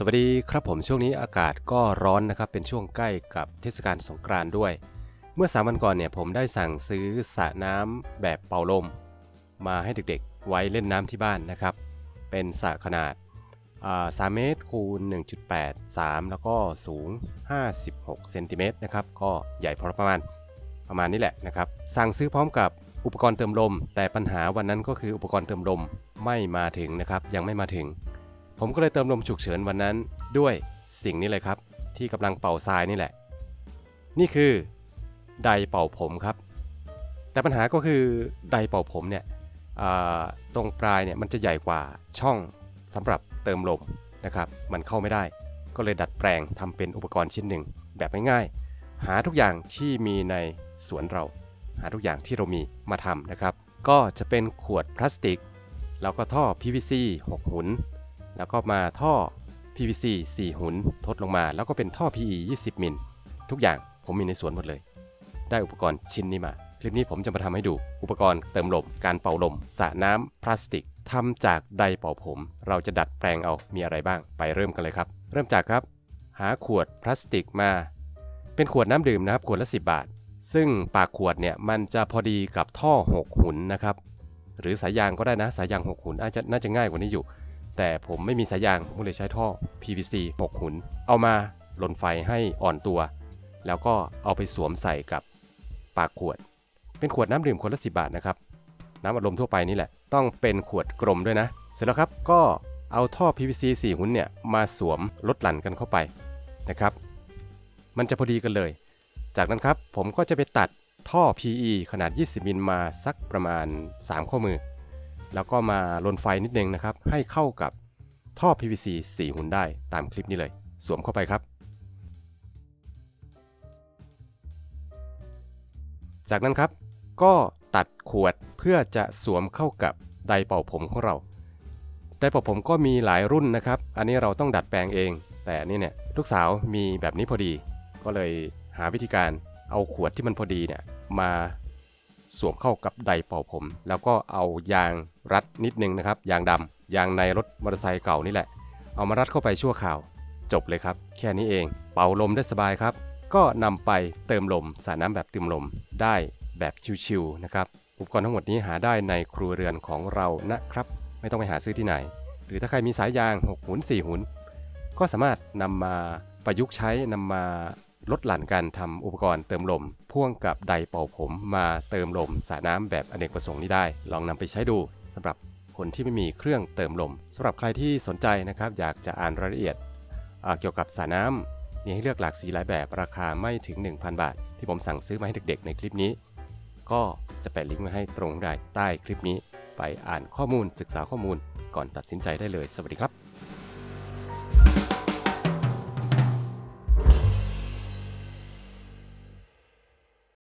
สวัสดีครับผมช่วงนี้อากาศก็ร้อนนะครับ เป็นช่วงใกล้กับเทศกาลสงกรานต์ด้วย เมื่อสามวันก่อนเนี่ยผมได้สั่งซื้อสระน้ำแบบเป่าลม มาให้เด็กๆไว้เล่นน้ำที่บ้านนะครับ เป็นสระขนาดอ่า3เมตรคูณ1.8 3 แล้วก็สูง 56เซนติเมตรนะครับก็ใหญ่พอประมาณประมาณนี้แหละนะครับ สั่งซื้อพร้อมกับอุปกรณ์เติมลม แต่ปัญหาวันนั้นก็คืออุปกรณ์เติมลมไม่มาถึงนะครับ ยังไม่มาถึง ผมก็เลยเติมลมฉุกเฉินวันนั้นด้วยสิ่งนี้เลยครับ ที่กำลังเป่าทรายนี่แหละ นี่คือไดเป่าผมครับ แต่ปัญหาก็คือไดเป่าผมเนี่ยตรงปลายเนี่ยมันจะใหญ่กว่าช่องสำหรับเติมลมนะครับ มันเข้าไม่ได้ ก็เลยดัดแปลงทำเป็นอุปกรณ์ชิ้นหนึ่งแบบง่ายๆ หาทุกอย่างที่มีในสวนเรา หาทุกอย่างที่เรามีมาทำนะครับ ก็จะเป็นขวดพลาสติก แล้วก็ท่อ PVC 6 หุน แล้วก็มาท่อ PVC 4 หุนทดลงมา แล้วก็เป็นท่อ PE 20 มิล ทุกอย่างผมมีในสวนหมดเลย ได้อุปกรณ์ชิ้นนี้มา คลิปนี้ผมจะมาทำให้ดู อุปกรณ์เติมลม การเป่าลมสระน้ำพลาสติกทำจากไดเป่าผม เราจะดัดแปลงเอา มีอะไรบ้าง ไปเริ่มกันเลยครับ เริ่มจากครับ หาขวดพลาสติกมา เป็นขวดน้ำดื่มนะครับ ขวดละ 10 บาท ซึ่งปากขวดเนี่ยมันจะพอดีกับท่อ 6 หุนนะครับ หรือสายยางก็ได้นะ สายยาง 6 หุนอาจจะน่าจะง่ายกว่านี้อยู่ แต่ผมไม่มีสายยางผมเลยใช้ท่อ PVC 6 หุน เอามาลนไฟให้อ่อนตัว แล้วก็เอาไปสวมใส่กับปากขวด เป็นขวดน้ำดื่มขวดละ10บาทนะครับ น้ำอัดลมทั่วไปนี่แหละ ต้องเป็นขวดกลมด้วยนะ เสร็จแล้วครับก็เอาท่อ PVC 4 หุนเนี่ยมาสวมลดหลั่นกันเข้าไปนะครับ มันจะพอดีกันเลย จากนั้นครับผมก็จะไปตัดท่อ PE ขนาด 20มิลมาสักประมาณ 3 ข้อมือ แล้วก็มาลนไฟนิดนึงนะครับ ให้เข้ากับท่อ PVC 4 หุ่นได้ตามคลิปนี้เลย สวมเข้าไปครับ จากนั้นครับก็ตัดขวดเพื่อจะสวมเข้ากับไดเป่าผมของเรา ไดเป่าผมก็มีหลายรุ่นนะครับ อันนี้เราต้องดัดแปลงเอง แต่นี่เนี่ยลูกสาวมีแบบนี้พอดี ก็เลยหาวิธีการเอาขวดที่มันพอดีเนี่ยมา สวมเข้ากับไดร์เป่าผม แล้วก็เอายางรัดนิดนึงนะครับ ยางดำยางในรถมอเตอร์ไซค์เก่านี่แหละ เอามารัดเข้าไปชั่วคราว จบเลยครับ แค่นี้เอง เป่าลมได้สบายครับ ก็นำไปเติมลมสรน้ำแบบเติมลมได้แบบชิวๆนะครับ อุปกรณ์ทั้งหมดนี้หาได้ในครัวเรือนของเรานะครับ ไม่ต้องไปหาซื้อที่ไหน หรือถ้าใครมีสายยาง6หุน4หุนก็สามารถนำมาประยุกต์ใช้นำมา ลดหลั่นการทำอุปกรณ์เติมลม พ่วงกับไดร์เป่าผมมาเติมลมสระน้ำแบบอเนกประสงค์นี้ได้ ลองนำไปใช้ดูสำหรับคนที่ไม่มีเครื่องเติมลมสำหรับใครที่สนใจนะครับอยากจะอ่านรายละเอียดเกี่ยวกับสระน้ำมีให้เลือกหลากสีหลายแบบราคาไม่ถึง 1,000 บาท ที่ผมสั่งซื้อมาให้เด็กๆ ในคลิปนี้ ก็จะแปะลิงก์ไว้ให้ตรงใต้คลิปนี้ ไปอ่านข้อมูลศึกษาข้อมูลก่อนตัดสินใจได้เลย สวัสดีครับ